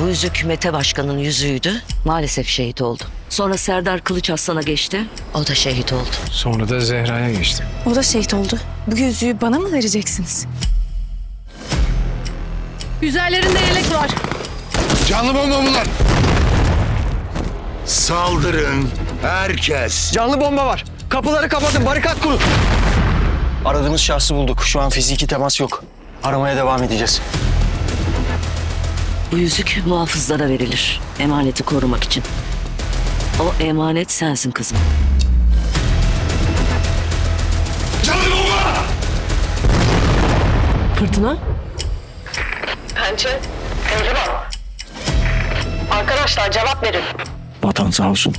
Bu yüzük Mete Başkan'ın yüzüğüydü. Maalesef şehit oldu. Sonra Serdar Kılıç Aslan'a geçti. O da şehit oldu. Sonra da Zehra'ya geçti. O da şehit oldu. Bu yüzüğü bana mı vereceksiniz? Üzerlerinde yelek var. Canlı bomba bunlar. Saldırın herkes. Canlı bomba var. Kapıları kapatın, barikat kurun. Aradığımız şahsı bulduk. Şu an fiziki temas yok. Aramaya devam edeceğiz. Bu yüzük muhafızlara verilir. Emaneti korumak için. O emanet sensin kızım. Canlı bomba. Fırtına? Pençe, Pehlivan. Arkadaşlar cevap verin. Vatan sağ olsun.